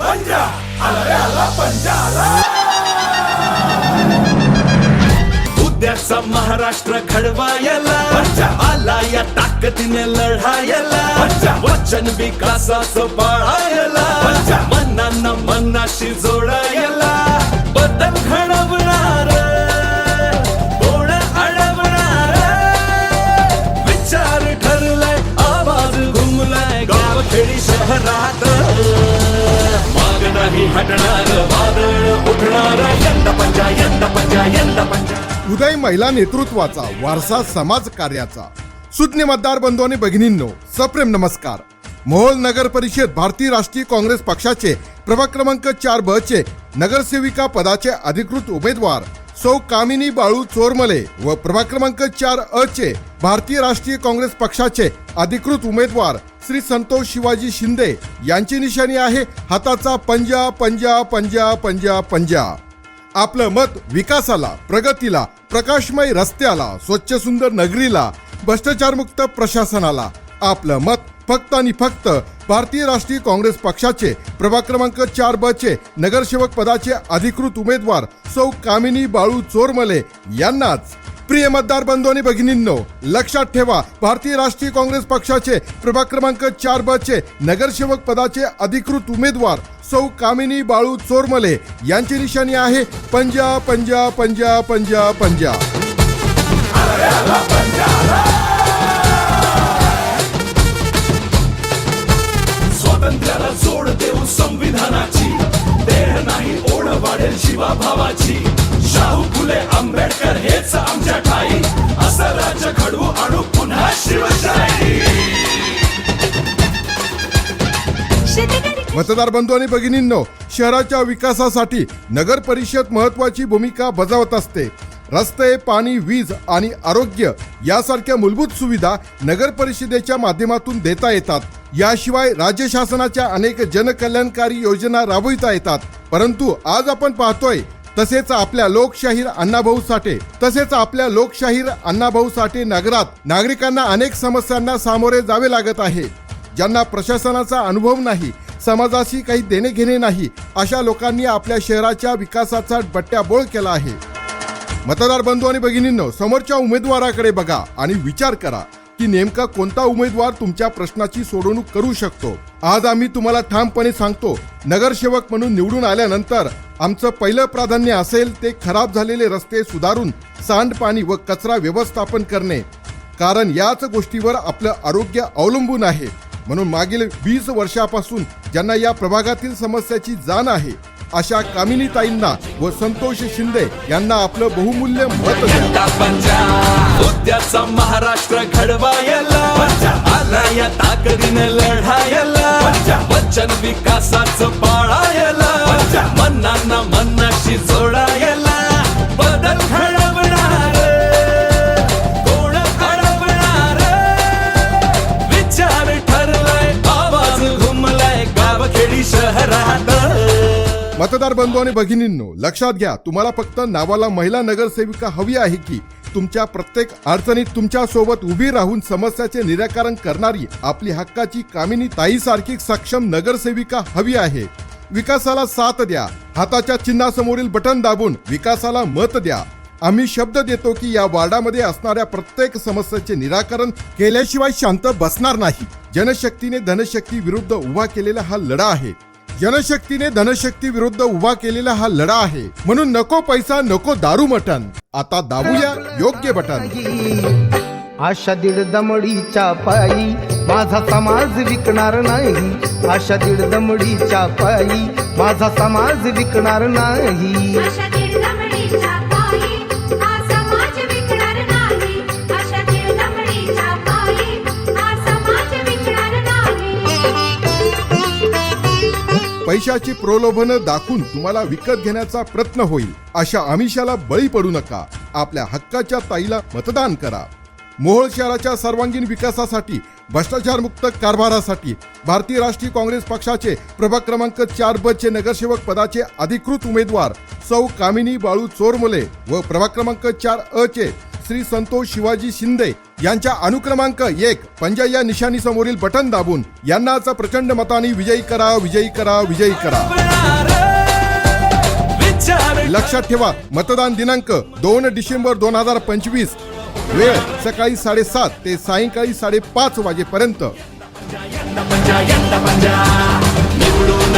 पंजा आला रे आला पंजा आला उद्याचा महाराष्ट्र घडवायला. आला या ताकदीने लढायला. वचन विकासाचं बाळायला. महिला नेतृत्वाचा वारसा समाज कार्याचा. सुज्ञ मतदार बंधू आणि भगिनींनो सप्रेम नमस्कार. मोहोळ नगर परिषद भारतीय राष्ट्रीय काँग्रेस पक्षाचे प्रभाग क्रमांक चार ब चे नगरसेविका पदाचे अधिकृत उमेदवार सौ कामिनी बाळू चोरमले व प्रभाग क्रमांक चार अ चे भारतीय राष्ट्रीय काँग्रेस पक्षाचे अधिकृत उमेदवार श्री संतोष शिवाजी शिंदे यांची निशाणी आहे हाताचा पंजा पंजा पंजा पंजा पंजा. आपलं मत विकासाला प्रगतीला प्रकाशमय रस्त्याला स्वच्छ सुंदर नगरीला भ्रष्टाचारमुक्त प्रशासनाला. आपलं मत फक्त आणि फक्त भारतीय राष्ट्रीय काँग्रेस पक्षाचे प्रभाग क्रमांक चार ब चे नगरसेवक पदाचे अधिकृत उमेदवार सौ कामिनी बाळू चोरमले यांनाच प्रिय मतदार बंधू आणि भगिनींनो लक्षात ठेवा भारतीय राष्ट्रीय काँग्रेस पक्षाचे प्रभाग क्रमांक चार ब चे नगरसेवक पदाचे अधिकृत उमेदवार सौ कामिनी बाळू चोरमले यांची निशाणी आहे पंजा पंजा पंजा पंजा पंजा. स्वातंत्र्याला जोड देऊ संविधानाची. देह नाही ओढ वाढेल शिवा भावाची शाहू फुले आंबेडकर हेच आमच्या ठाई. असं राज्य घडवू आणू पुन्हा शिवशाही. मतदार बंधू आणि भगिनींनो शहराच्या विकासासाठी नगर परिषद महत्वाची भूमिका बजावत असते. रस्ते पाणी वीज आणि आरोग्य यासारख्या मूलभूत सुविधा नगर परिषदेच्या माध्यमातून देता येतात. याशिवाय राज्य शासनाच्या अनेक जनकल्याणकारी योजना राबविता येतात. परंतु आज आपण पाहतोय तसेच आपल्या लोकशाहीर अण्णाभाऊ साठे तसेच आपल्या लोकशाहीर अण्णाभाऊ साठे नगरात नागरिकांना अनेक समस्यांना सामोरे जावे लागत आहे. ज्यांना प्रशासनाचा अनुभव नाही समाजाशी काही देणे घेणे नाही अशा लोकांनी आपल्या शहराच्या विकासाचा बट्ट्याबोळ केला आहे. मतदार बंधू आणि भगिनींनो समोरच्या उमेदवाराकडे बघा आणि विचार करा की नेमका कोणता उमेदवार तुमच्या प्रश्नाची सोडवणूक करू शकतो. आज आम्ही तुम्हाला ठामपणे सांगतो नगरसेवक म्हणून निवडून आल्यानंतर आमचं पहिलं प्राधान्य असेल ते खराब झालेले रस्ते सुधारून सांडपाणी व कचरा व्यवस्थापन करणे. कारण याच गोष्टीवर आपलं आरोग्य अवलंबून आहे. म्हणून मागील वीस वर्षापासून ज्यांना या प्रभागातील समस्याची जाण आहे अशा कामिनीताईंना व संतोष शिंदे यांना आपलं बहुमूल्य मत द्या. उद्याचा महाराष्ट्र घडवायला. आला या ताकदीने लढायला. वचन विकासाचं पाळायला. मनांना मन मतदार बंधू आणि भगिनींनो लक्षात घ्या तुम्हाला फक्त नावाला महिला नगरसेविका हवी आहे की तुमच्या प्रत्येक अडचणीत तुमच्यासोबत उभी राहून समस्याचे निराकरण करणारी आपली हक्काची कामिनी ताईसारखी सक्षम नगरसेविका हवी आहे. विकासाला साथ द्या हाताच्या चिन्हासमोरील बटन दाबून विकासाला मत द्या. आम्ही शब्द देतो की या वार्डामध्ये असणाऱ्या प्रत्येक समस्येचे निराकरण केल्याशिवाय शांत बसणार नाही. जनशक्तीने धनशक्ती विरुद्ध उभा केलेला हा लढा आहे. जनशक्तीने धनशक्ती विरुद्ध उभा केलेला हा लढा आहे. म्हणून नको पैसा नको दारू मटन आता दाबूया योग्य बटन आशा दीड दमडीच्या पायी माझा समाज विकणार नाही. आशा दीड दमडीच्या पायी माझा समाज विकणार नाही. पैशाची प्रलोभनं दाखवून तुम्हाला विकत घेण्याचा प्रयत्न होईल. अशा आमिषाला बळी पडू नका. आपल्या हक्काच्या ताईला मतदान करा. मोहोळ शहराच्या सर्वांगीण विकासासाठी भ्रष्टाचार मुक्त कारभारासाठी भारतीय राष्ट्रीय काँग्रेस पक्षाचे प्रभाग क्रमांक चार ब चे नगरसेवक पदाचे अधिकृत उमेदवार सौ कामिनी बाळू चोरमुले व प्रभाग क्रमांक चार अ चे श्री संतोष शिवाजी शिंदे यांच्या अनुक्रमांक एक पंजा या निशाणी समोरील बटन दाबून यांनाच प्रचंड मताने विजयी करा विजयी करा विजयी करा. लक्षात ठेवा मतदान दिनांक दोन डिसेंबर दोन हजार पंचवीस वेळ सकाळी साडेसात ते सायंकाळी साडेपाच वाजेपर्यंत. निवडून